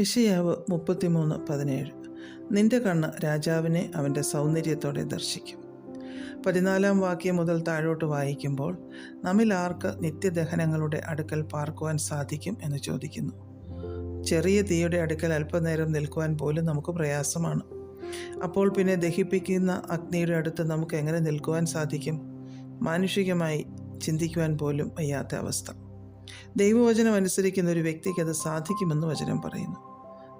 യഷയാവ് മുപ്പത്തിമൂന്ന് പതിനേഴ്. നിന്റെ കണ്ണ് രാജാവിനെ അവന്റെ സൗന്ദര്യത്തോടെ ദർശിക്കും. പതിനാലാം വാക്യം മുതൽ താഴോട്ട് വായിക്കുമ്പോൾ നമ്മിൽ ആർക്ക് നിത്യദഹനങ്ങളുടെ അടുക്കൽ പാർക്കുവാൻ സാധിക്കും? എന്ന് ചോദിക്കുന്നു. ചെറിയ തീയുടെ അടുക്കൽ അല്പനേരം നിൽക്കുവാൻ പോലും നമുക്ക് പ്രയാസമാണ്. അപ്പോൾ പിന്നെ ദഹിപ്പിക്കുന്ന അഗ്നിയുടെ അടുത്ത് നമുക്ക് എങ്ങനെ നിൽക്കുവാൻ സാധിക്കും? മാനുഷികമായി ചിന്തിക്കുവാൻ പോലും വയ്യാത്ത അവസ്ഥ. ദൈവവചനം അനുസരിക്കുന്ന ഒരു വ്യക്തിക്ക് അത് സാധിക്കുമെന്ന് വചനം പറയുന്നു.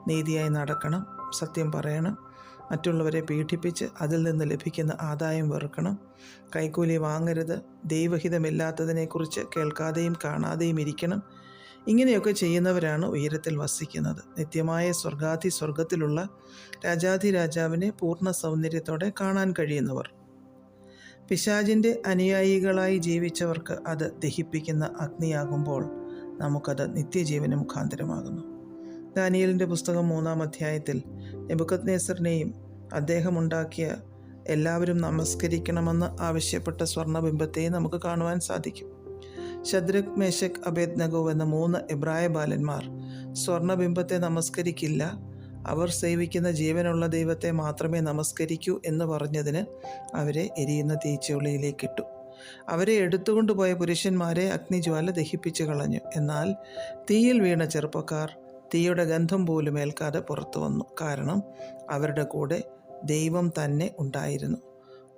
നീതിയായി നടക്കണം സത്യം പറയണം മറ്റുള്ളവരെ പീഡിപ്പിച്ച് അതിൽ നിന്ന് ലഭിക്കുന്ന ആദായം വെറുക്കണം കൈക്കൂലി വാങ്ങരുത് ദൈവഹിതമില്ലാത്തതിനെക്കുറിച്ച് കേൾക്കാതെയും കാണാതെയും ഇരിക്കണം. ഇങ്ങനെയൊക്കെ ചെയ്യുന്നവരാണ് ഉയരത്തിൽ വസിക്കുന്നത്. നിത്യമായ സ്വർഗാധി സ്വർഗത്തിലുള്ള രാജാധിരാജാവിനെ പൂർണ സൗന്ദര്യത്തോടെ കാണാൻ കഴിയുന്നവർ. പിശാചിന്റെ അനുയായികളായി ജീവിച്ചവർക്ക് അത് ദഹിപ്പിക്കുന്ന അഗ്നിയാകുമ്പോൾ നമുക്കത് നിത്യജീവന് മുഖാന്തരമാകുന്നു. ദാനിയലിന്റെ പുസ്തകം മൂന്നാം അധ്യായത്തിൽ നെബുക്കത്നേസറിനെയും അദ്ദേഹം ഉണ്ടാക്കിയ എല്ലാവരും നമസ്കരിക്കണമെന്ന് ആവശ്യപ്പെട്ട സ്വർണബിംബത്തെയും നമുക്ക് കാണുവാൻ സാധിക്കും. ശദ്രക് മേശക് അബേദ്നഗോ എന്ന മൂന്ന് എബ്രായ ബാലന്മാർ സ്വർണബിംബത്തെ നമസ്കരിക്കില്ല അവർ സേവിക്കുന്ന ജീവനുള്ള ദൈവത്തെ മാത്രമേ നമസ്കരിക്കൂ എന്ന് പറഞ്ഞതിന് അവരെ എരിയുന്ന തീച്ചുളിയിലേക്കിട്ടു. അവരെ എടുത്തുകൊണ്ടുപോയ പുരുഷന്മാരെ അഗ്നിജ്വാല ദഹിപ്പിച്ചു കളഞ്ഞു. എന്നാൽ തീയിൽ വീണ ചെറുപ്പക്കാർ തീയുടെ ഗന്ധം പോലും ഏൽക്കാതെ പുറത്തു വന്നു. കാരണം അവരുടെ കൂടെ ദൈവം തന്നെ ഉണ്ടായിരുന്നു.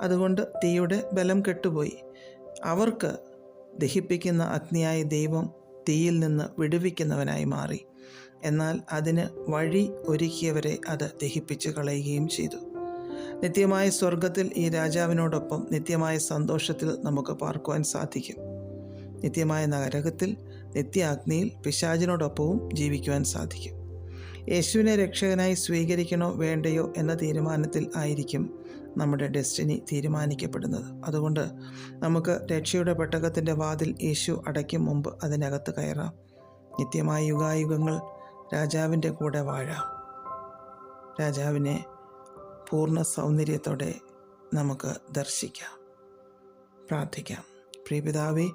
അതുകൊണ്ട് തീയുടെ ബലം കെട്ടുപോയി. അവർക്ക് ദഹിപ്പിക്കുന്ന അഗ്നിയായ ദൈവം തീയിൽ നിന്ന് വിടുവിക്കുന്നവനായി മാറി. എന്നാൽ അതിന് വഴി ഒരുക്കിയവരെ അത് ദഹിപ്പിച്ചു കളയുകയും ചെയ്തു. നിത്യമായ സ്വർഗത്തിൽ ഈ രാജാവിനോടൊപ്പം നിത്യമായ സന്തോഷത്തിൽ നമുക്ക് പാർക്കുവാൻ സാധിക്കും. നിത്യമായ നരകത്തിൽ നിത്യാഗ്നിയിൽ പിശാചിനോടൊപ്പവും ജീവിക്കുവാൻ സാധിക്കും. യേശുവിനെ രക്ഷകനായി സ്വീകരിക്കണോ വേണ്ടയോ എന്ന തീരുമാനത്തിൽ ആയിരിക്കും നമ്മുടെ ഡെസ്റ്റിനി തീരുമാനിക്കപ്പെടുന്നത്. അതുകൊണ്ട് നമുക്ക് രക്ഷയുടെ പെട്ടകത്തിന്റെ വാതിൽ യേശു അടയ്ക്കും മുമ്പ് അതിനകത്ത് കയറാം. നിത്യമായ യുഗായുഗങ്ങൾ രാജാവിന്റെ കൂടെ വാഴാം. രാജാവിനെ പൂർണ സൗന്ദര്യത്തോടെ നമുക്ക് ദർശിക്കാം. പ്രാർത്ഥിക്കാം. പ്രിയപിതാവേ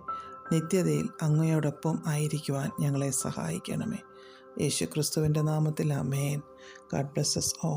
നിത്യതയിൽ അങ്ങയോടൊപ്പം ആയിരിക്കുവാൻ ഞങ്ങളെ സഹായിക്കണമേ. യേശു ക്രിസ്തുവിന്റെ നാമത്തിൽ അമേൻ ഗാഡ് ബ്ലസ് ഓ